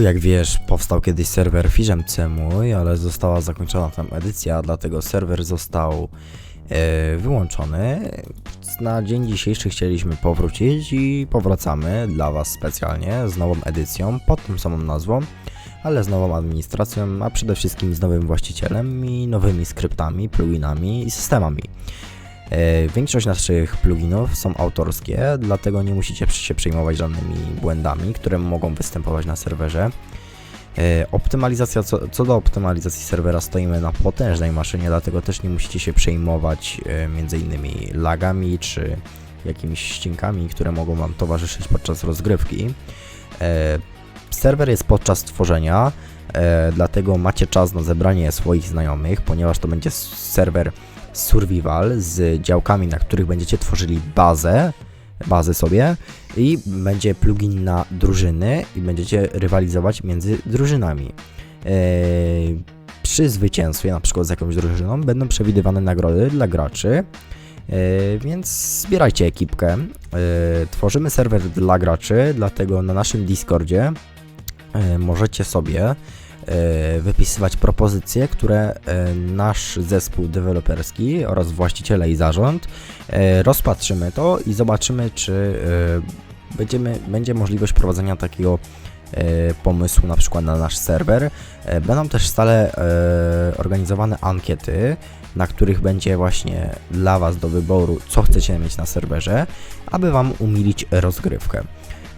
Jak wiesz, powstał kiedyś serwer FizzMC mój, ale została zakończona tam edycja, dlatego serwer został e, wyłączony. Na dzień dzisiejszy chcieliśmy powrócić i powracamy dla Was specjalnie z nową edycją pod tą samą nazwą, ale z nową administracją, a przede wszystkim z nowym właścicielem i nowymi skryptami, pluginami i systemami. E, Większość naszych pluginów są autorskie, dlatego nie musicie się przejmować żadnymi błędami, które mogą występować na serwerze. E, Optymalizacja, co, co do optymalizacji serwera stoimy na potężnej maszynie, dlatego też nie musicie się przejmować e, między innymi lagami czy jakimiś ścinkami, które mogą Wam towarzyszyć podczas rozgrywki. Serwer jest podczas tworzenia, dlatego macie czas na zebranie swoich znajomych, ponieważ to będzie serwer survival z działkami, na których będziecie tworzyli bazę, bazę sobie i będzie plugin na drużyny i będziecie rywalizować między drużynami. Eee, przy zwycięstwie, na przykład z jakąś drużyną, będą przewidywane nagrody dla graczy. Eee, więc zbierajcie ekipkę. Eee, tworzymy serwer dla graczy, dlatego na naszym Discordzie e, możecie sobie e, wypisywać propozycje, które e, nasz zespół deweloperski oraz właściciele i zarząd e, rozpatrzymy to i zobaczymy, czy e, będziemy, będzie możliwość prowadzenia takiego e, pomysłu na przykład na nasz serwer. E, Będą też stale e, organizowane ankiety, na których będzie właśnie dla Was do wyboru, co chcecie mieć na serwerze, aby Wam umilić rozgrywkę.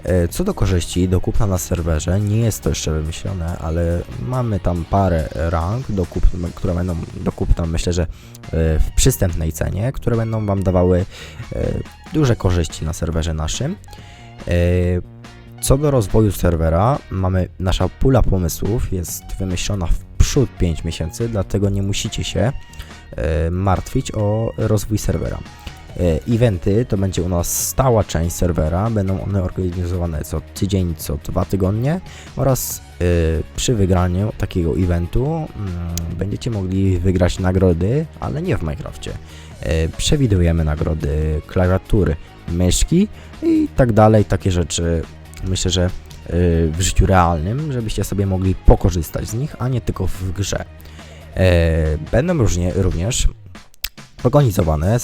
E, Co do korzyści do kupna na serwerze, nie jest to jeszcze wymyślone, ale mamy tam parę rank, do które będą do kupna myślę, że e, w przystępnej cenie, które będą Wam dawały e, duże korzyści na serwerze naszym. Co do rozwoju serwera, mamy nasza pula pomysłów jest wymyślona w przód 5 miesięcy, dlatego nie musicie się martwić o rozwój serwera. E, Eventy to będzie u nas stała część serwera, będą one organizowane co tydzień, co dwa tygodnie oraz e, przy wygraniu takiego eventu mm, będziecie mogli wygrać nagrody, ale nie w Minecrafcie. E, Przewidujemy nagrody klawiatury, myszki i tak dalej, takie rzeczy myślę, że w życiu realnym, żebyście sobie mogli pokorzystać z nich, a nie tylko w grze. Będą różnie, również organizowane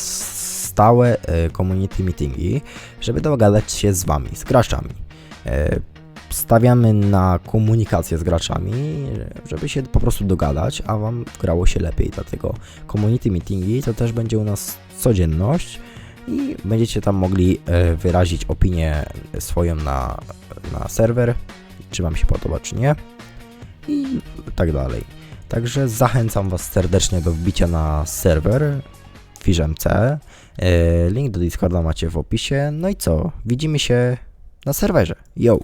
stałe e, community meetingi, żeby dogadać się z Wami, z graczami. E, Stawiamy na komunikację z graczami, żeby się po prostu dogadać, a Wam grało się lepiej. Dlatego community meetingi to też będzie u nas codzienność i będziecie tam mogli e, wyrazić opinię swoją na, na serwer, czy Wam się podoba, czy nie i tak dalej. Także zachęcam Was serdecznie do wbicia na serwer FizzMC. E, Link do Discorda macie w opisie. No i co? Widzimy się na serwerze. Yo!